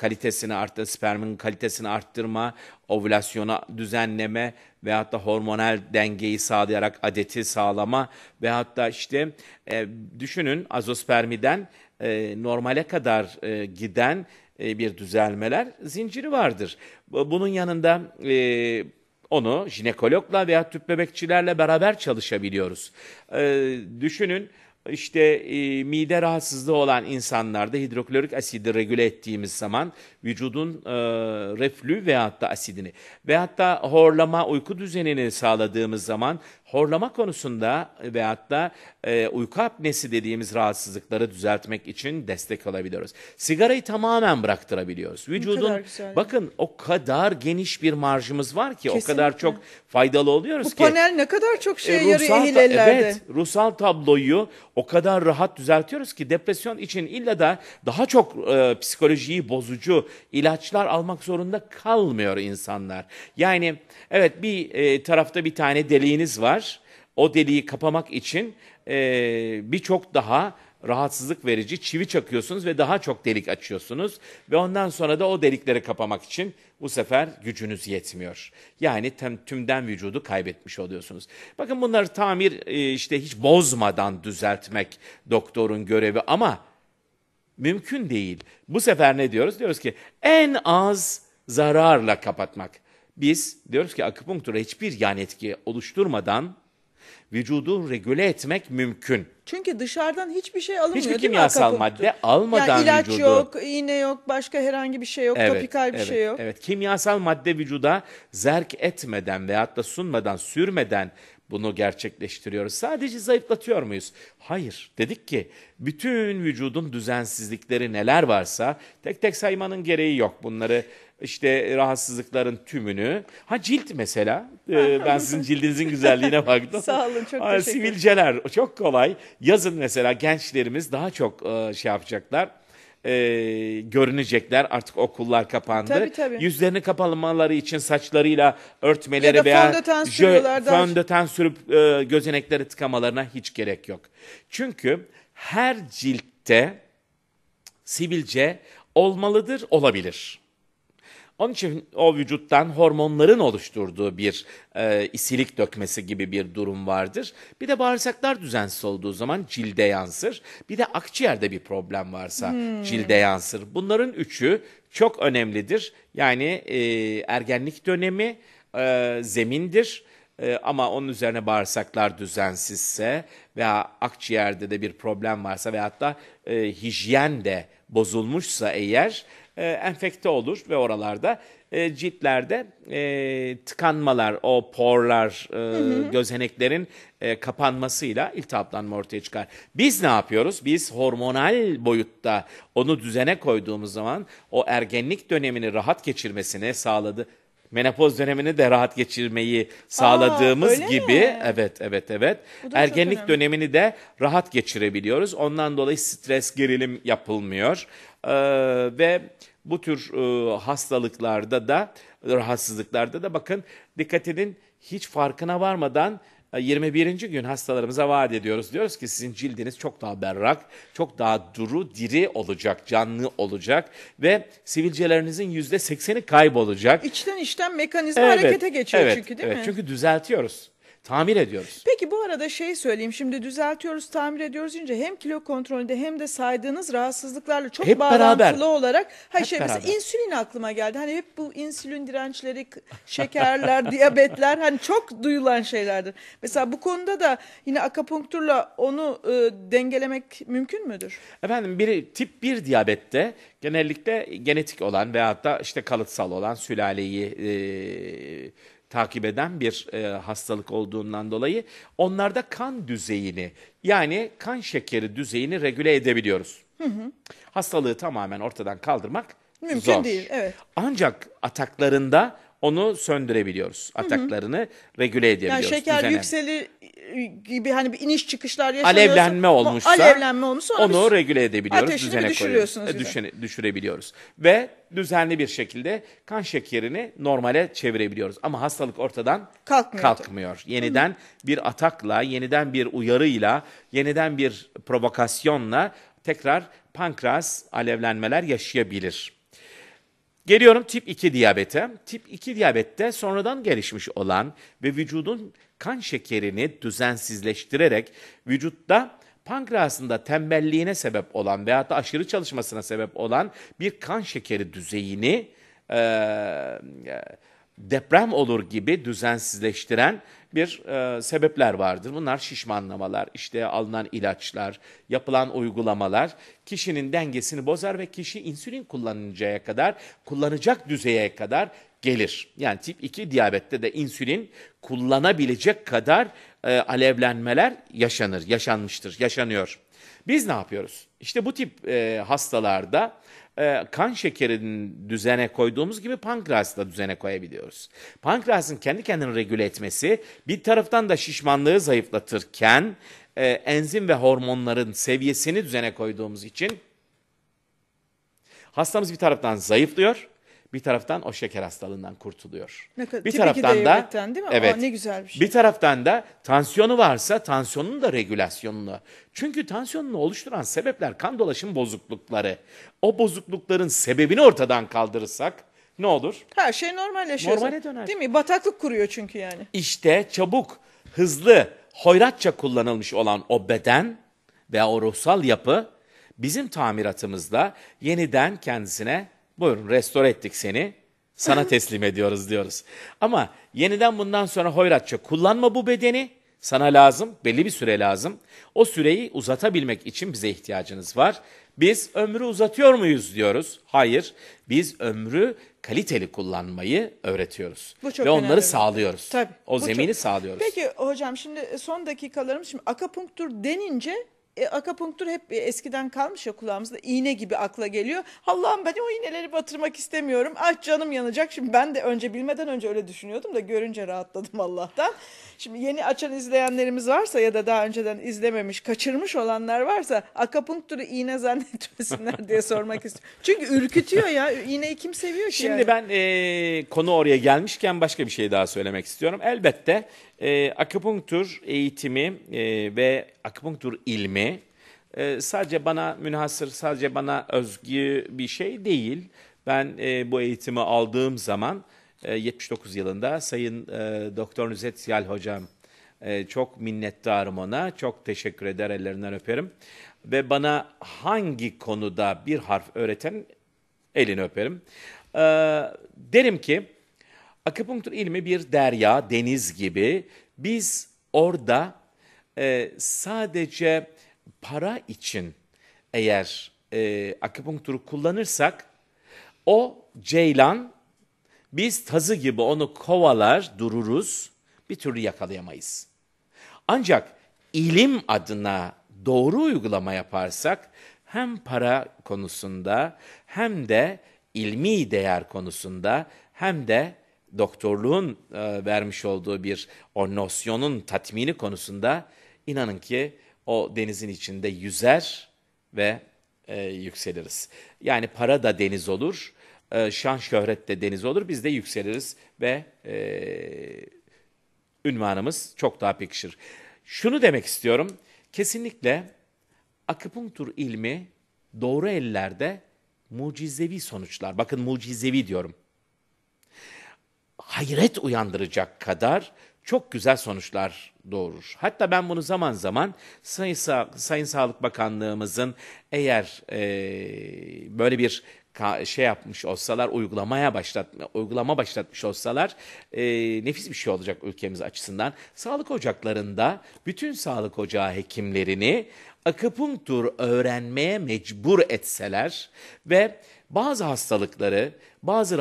kalitesini arttır, spermin kalitesini arttırma, ovülasyonu düzenleme veyahut da hormonal dengeyi sağlayarak adeti sağlama veyahut da işte e, düşünün azospermiden e, normale kadar e, giden e, bir düzelmeler zinciri vardır. Bu- Bunun yanında e, onu jinekologla veya tüp bebekçilerle beraber çalışabiliyoruz. E, düşünün işte e, mide rahatsızlığı olan insanlarda hidroklorik asidi regüle ettiğimiz zaman vücudun e, reflü veyahut da asidini veyahut da horlama uyku düzenini sağladığımız zaman horlama konusunda veyahut da e, uyku apnesi dediğimiz rahatsızlıkları düzeltmek için destek alabiliyoruz. Sigarayı tamamen bıraktırabiliyoruz. Vücudun bakın o kadar geniş bir marjımız var ki o Kesinlikle. kadar çok faydalı oluyoruz Bu ki. panel ne kadar çok E, şeye yarıyor ruhsal ehil ta- ellerde. Evet, ruhsal tabloyu o kadar rahat düzeltiyoruz ki depresyon için illa da daha çok e, psikolojiyi bozucu ilaçlar almak zorunda kalmıyor insanlar. Yani evet bir e, tarafta bir tane deliğiniz var. O deliği kapamak için e, birçok daha rahatsızlık verici çivi çakıyorsunuz ve daha çok delik açıyorsunuz ve ondan sonra da o delikleri kapamak için bu sefer gücünüz yetmiyor. Yani tem, tümden vücudu kaybetmiş oluyorsunuz. Bakın bunları tamir e, işte hiç bozmadan düzeltmek doktorun görevi ama mümkün değil. Bu sefer ne diyoruz? Diyoruz ki en az zararla kapatmak. Biz diyoruz ki akupunktura hiçbir yan etki oluşturmadan vücudu regüle etmek mümkün. Çünkü dışarıdan hiçbir şey alınmıyor Hiçbir kimyasal madde almadan yani ilaç vücudu- yok, iğne yok, başka herhangi bir şey yok, topikal bir evet, şey yok. Evet, kimyasal madde vücuda zerk etmeden veyahut da sunmadan, sürmeden bunu gerçekleştiriyoruz. Sadece zayıflatıyor muyuz? Hayır. Dedik ki bütün vücudun düzensizlikleri neler varsa tek tek saymanın gereği yok. Bunları işte rahatsızlıkların tümünü. Ha cilt mesela. Ee, ben sizin cildinizin güzelliğine baktım. Sağ olun, çok Ha, teşekkür ederim. Sivilceler çok kolay. Yazın mesela gençlerimiz daha çok e, şey yapacaklar. E, görünecekler artık okullar kapandı. Tabii, tabii. Yüzlerini kapalamaları için saçlarıyla örtmeleri Ya veya fondöten jö- fondöten sürüp e, gözenekleri tıkamalarına hiç gerek yok. Çünkü her ciltte sivilce olmalıdır, olabilir. Onun için o vücuttan hormonların oluşturduğu bir e, isilik dökmesi gibi bir durum vardır. Bir de bağırsaklar düzensiz olduğu zaman cilde yansır. Bir de akciğerde bir problem varsa cilde yansır. Bunların üçü çok önemlidir. Yani e, ergenlik dönemi e, zemindir. E, ama onun üzerine bağırsaklar düzensizse veya akciğerde de bir problem varsa veyahut da e, hijyen de bozulmuşsa eğer e, enfekte olur ve oralarda e, ciltlerde e, tıkanmalar, o porlar, e, gözeneklerin e, kapanmasıyla iltihaplanma ortaya çıkar. Biz ne yapıyoruz? Biz hormonal boyutta onu düzene koyduğumuz zaman o ergenlik dönemini rahat geçirmesini sağladı. Menopoz dönemini de rahat geçirmeyi sağladığımız öyle gibi mi? evet evet evet ergenlik dönemini de rahat geçirebiliyoruz. Ondan dolayı stres, gerilim yapılmıyor. Ee, ve bu tür e, hastalıklarda da rahatsızlıklarda da bakın dikkat edin hiç farkına varmadan 21. gün hastalarımıza vaat ediyoruz. Diyoruz ki sizin cildiniz çok daha berrak, çok daha duru, diri olacak, canlı olacak ve sivilcelerinizin %80'i kaybolacak. İçten içten mekanizma harekete geçiyor evet, çünkü değil evet. mi? Çünkü düzeltiyoruz, tamir ediyoruz. Peki bu arada şey söyleyeyim şimdi düzeltiyoruz tamir ediyoruz deyince hem kilo kontrolünde hem de saydığınız rahatsızlıklarla çok Hep bağlantılı beraber. olarak ha Hep şey mesela beraber. insülin aklıma geldi. Hani hep bu insülin dirençleri, şekerler, diyabetler hani çok duyulan şeylerdir. Mesela bu konuda da yine akapunkturla onu e, dengelemek mümkün müdür? Efendim biri tip 1 diyabette genellikle genetik olan veyahut da işte kalıtsal olan sülaleyi e, takip eden bir e, hastalık olduğundan dolayı onlarda kan düzeyini yani kan şekeri düzeyini regüle edebiliyoruz. Hastalığı tamamen ortadan kaldırmak Mümkün zor. değil, evet. Ancak ataklarında onu söndürebiliyoruz. Ataklarını regüle Yani edebiliyoruz. şeker düzene. yükseli e, gibi hani bir iniş çıkışlar yaşanıyorsa alevlenme olmuşsa alevlenme olmuşsa onu regüle edebiliyoruz, ateşini düzene düşürüyorsunuz E, düşene- düşürebiliyoruz. Ve düzenli bir şekilde kan şekerini normale çevirebiliyoruz. Ama hastalık ortadan Kalkmıyor. kalkmıyor. Yeniden bir atakla, yeniden bir uyarıyla, yeniden bir provokasyonla tekrar pankreas alevlenmeler yaşayabilir. Geliyorum tip 2 diyabete. Tip 2 diyabette sonradan gelişmiş olan ve vücudun kan şekerini düzensizleştirerek vücutta pankreasında tembelliğine sebep olan veyahut da aşırı çalışmasına sebep olan bir kan şekeri düzeyini eee, deprem olur gibi düzensizleştiren bir e, sebepler vardır. Bunlar şişmanlamalar, işte alınan ilaçlar, yapılan uygulamalar kişinin dengesini bozar ve kişi insülin kullanıncaya kadar, kullanacak düzeye kadar gelir. Yani tip 2 diyabette de insülin kullanabilecek kadar e, alevlenmeler yaşanır, yaşanmıştır, yaşanıyor. Biz ne yapıyoruz? İşte bu tip e, hastalarda e, kan şekerini düzene koyduğumuz gibi pankreası da düzene koyabiliyoruz. Pankreasın kendi kendini regüle etmesi bir taraftan da şişmanlığı zayıflatırken e, enzim ve hormonların seviyesini düzene koyduğumuz için hastamız bir taraftan zayıflıyor, bir taraftan o şeker hastalığından kurtuluyor. Ne kadar- bir iki diyabetten değil mi? Evet. Aa, ne güzel bir şey. Bir taraftan da tansiyonu varsa tansiyonun da regülasyonunu. Çünkü tansiyonunu oluşturan sebepler kan dolaşım bozuklukları. O bozuklukların sebebini ortadan kaldırırsak ne olur? Her şey normalleşiyor. Normale döner. Değil mi? Bataklık kuruyor çünkü yani. İşte çabuk, hızlı, hoyratça kullanılmış olan o beden veya o ruhsal yapı bizim tamiratımızda yeniden kendisine buyurun restore ettik seni sana teslim ediyoruz diyoruz. Ama yeniden bundan sonra hoyratça kullanma bu bedeni sana lazım belli bir süre lazım. O süreyi uzatabilmek için bize ihtiyacınız var. Biz ömrü uzatıyor muyuz diyoruz. Hayır biz ömrü kaliteli kullanmayı öğretiyoruz. Bu çok Ve önemli onları sağlıyoruz. Tabii. O zemini çok- sağlıyoruz. Peki hocam şimdi son dakikalarımız şimdi akapunktur denince e, akapunktur hep e, eskiden kalmış ya kulağımızda iğne gibi akla geliyor. Allah'ım ben o iğneleri batırmak istemiyorum. Ah canım yanacak. Şimdi ben de önce bilmeden önce öyle düşünüyordum da görünce rahatladım Allah'tan. Şimdi yeni açan izleyenlerimiz varsa ya da daha önceden izlememiş, kaçırmış olanlar varsa akapunkturu iğne zannetmesinler diye sormak istiyorum. Çünkü ürkütüyor ya. İğneyi kim seviyor ki Şimdi yani? ben e, konu oraya gelmişken başka bir şey daha söylemek istiyorum. Elbette e, akupunktur eğitimi e, ve akupunktur ilmi e, sadece bana münhasır, sadece bana özgü bir şey değil. Ben e, bu eğitimi aldığım zaman e, 79 yılında Sayın e, Doktor Nüzet Ziyal Hocam e, çok minnettarım ona. Çok teşekkür eder, ellerinden öperim. Ve bana hangi konuda bir harf öğreten elini öperim. Ee, derim ki akupunktur ilmi bir derya, deniz gibi. Biz orada e, sadece para için eğer e, akupunkturu kullanırsak o ceylan biz tazı gibi onu kovalar dururuz bir türlü yakalayamayız. Ancak ilim adına doğru uygulama yaparsak hem para konusunda hem de ilmi değer konusunda hem de doktorluğun e, vermiş olduğu bir o nosyonun tatmini konusunda inanın ki o denizin içinde yüzer ve e, yükseliriz. Yani para da deniz olur, e, şan şöhret de deniz olur, biz de yükseliriz ve e, ünvanımız çok daha pekişir. Şunu demek istiyorum, kesinlikle akupunktur ilmi doğru ellerde mucizevi sonuçlar, bakın mucizevi diyorum, hayret uyandıracak kadar çok güzel sonuçlar doğurur. Hatta ben bunu zaman zaman Sayın, Sa- Sayın Sağlık Bakanlığımızın eğer e, böyle bir şey yapmış olsalar, uygulamaya başlat, uygulama başlatmış olsalar e, nefis bir şey olacak ülkemiz açısından. Sağlık ocaklarında bütün sağlık ocağı hekimlerini akupunktur öğrenmeye mecbur etseler ve bazı hastalıkları, bazı